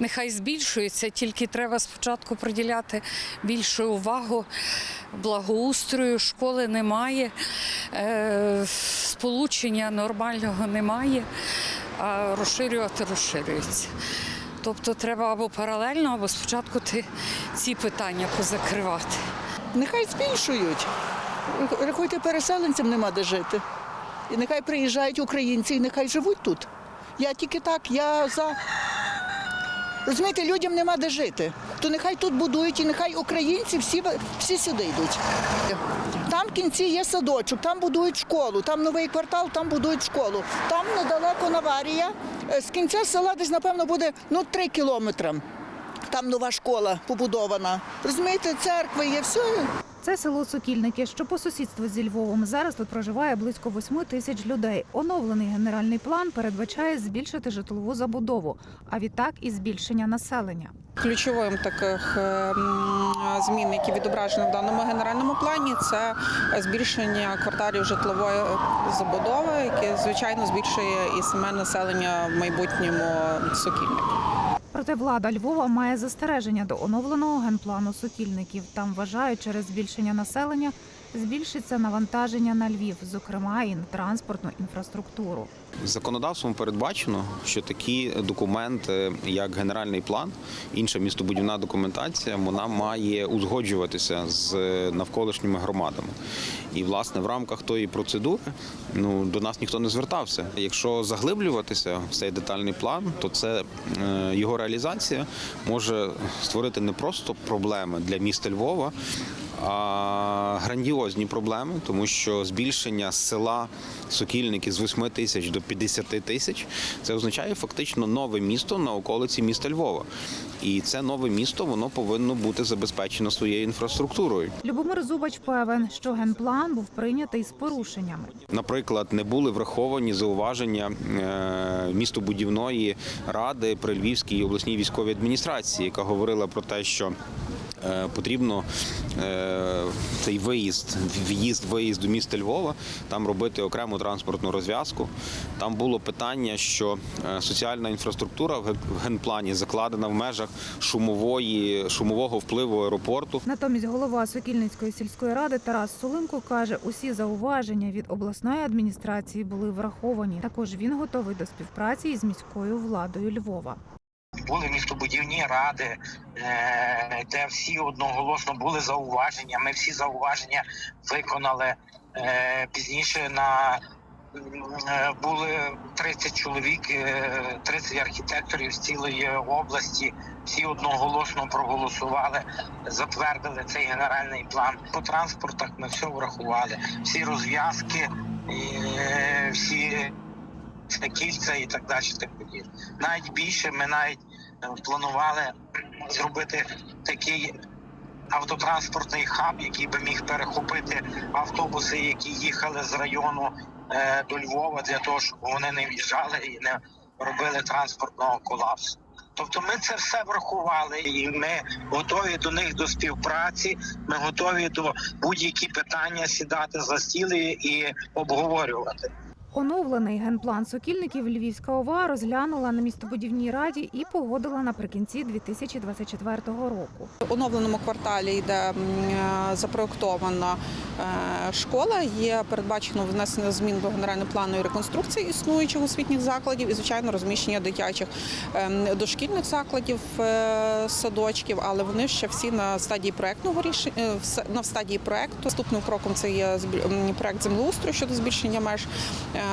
нехай збільшується, тільки треба спочатку приділяти більше увагу благоустрою. Школи немає, е, сполучення нормального немає, а розширювати розширюється. Тобто треба або паралельно, або спочатку ці питання позакривати. Нехай збільшують. Рахуйте, переселенцям нема де жити. І нехай приїжджають українці і нехай живуть тут. Я тільки так, я за. Розумієте, людям нема де жити. То нехай тут будують і нехай українці всі, всі сюди йдуть. Там в кінці є садочок, там будують школу, там новий квартал, там будують школу. Там недалеко Наварія. Е, З кінця села десь, напевно, буде ну, три кілометри. Там нова школа побудована. Розумієте, церкви є, все. Це село Сокільники, що по сусідству зі Львовом. Зараз тут проживає близько 8 тисяч людей. Оновлений генеральний план передбачає збільшити житлову забудову, а відтак і збільшення населення. Ключовим таких е, змін, які відображені в даному генеральному плані, це збільшення кварталів житлової забудови, яке звичайно збільшує і саме населення в майбутньому сокільників. Проте влада Львова має застереження до оновленого генплану сукільників. Там вважають, через збільшення населення збільшиться навантаження на Львів, зокрема і на транспортну інфраструктуру. Законодавством передбачено, що такі документи, як генеральний план, інша містобудівна документація, вона має узгоджуватися з навколишніми громадами. І власне в рамках тої процедури ну до нас ніхто не звертався. Якщо заглиблюватися в цей детальний план, то це е, його реалізація може створити не просто проблеми для міста Львова. Грандіозні проблеми, тому що збільшення села Сокільники з 8 тисяч до 50 тисяч це означає фактично нове місто на околиці міста Львова. І це нове місто воно повинно бути забезпечено своєю інфраструктурою. Любомир Зубач певен, що генплан був прийнятий з порушеннями. Наприклад, не були враховані зауваження е, містобудівної ради при Львівській обласній військовій адміністрації, яка говорила про те, що потрібно е, цей виїзд, в'їзд, виїзд до міста Львова, там робити окрему транспортну розв'язку. Там було питання, що е, соціальна інфраструктура в генплані закладена в межах шумової шумового впливу аеропорту. Натомість голова Сокільницької сільської ради Тарас Сулимко каже, усі зауваження від обласної адміністрації були враховані. Також він готовий до співпраці із міською владою Львова. Були містобудівні ради, е, де всі одноголосно були зауваження. Ми всі зауваження виконали. Е, Пізніше на е, були 30 чоловік, е, 30 архітекторів з цілої області. Всі одноголосно проголосували, затвердили цей генеральний план. По транспортах ми все врахували. Всі розв'язки, всі кільця і так далі. Так. Навіть більше ми навіть планували зробити такий автотранспортний хаб, який би міг перехопити автобуси, які їхали з району е, до Львова, для того, щоб вони не в'їжджали і не робили транспортного колапсу. Тобто ми це все врахували, і ми готові до них до співпраці. Ми готові до будь-які питання сідати за стіли і обговорювати. Оновлений генплан Сокільників Львівська ОВА розглянула на містобудівній раді і погодила наприкінці 2024 року. В оновленому кварталі йде е, запроектована е, школа. Є передбачено внесення змін до генерального плану і реконструкції існуючих освітніх закладів і звичайно розміщення дитячих ем, дошкільних закладів е, садочків, але вони ще всі на стадії проектного рішення на стадії проекту. Наступним кроком це є проект землеустрою щодо збільшення меж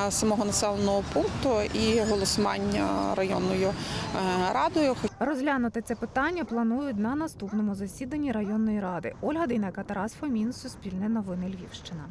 самого населеного пункту і голосування районною е, радою. Розглянути це питання планують на наступному засіданні районної ради. Ольга Дейнека, Тарас Фомін, Суспільне новини Львівщина.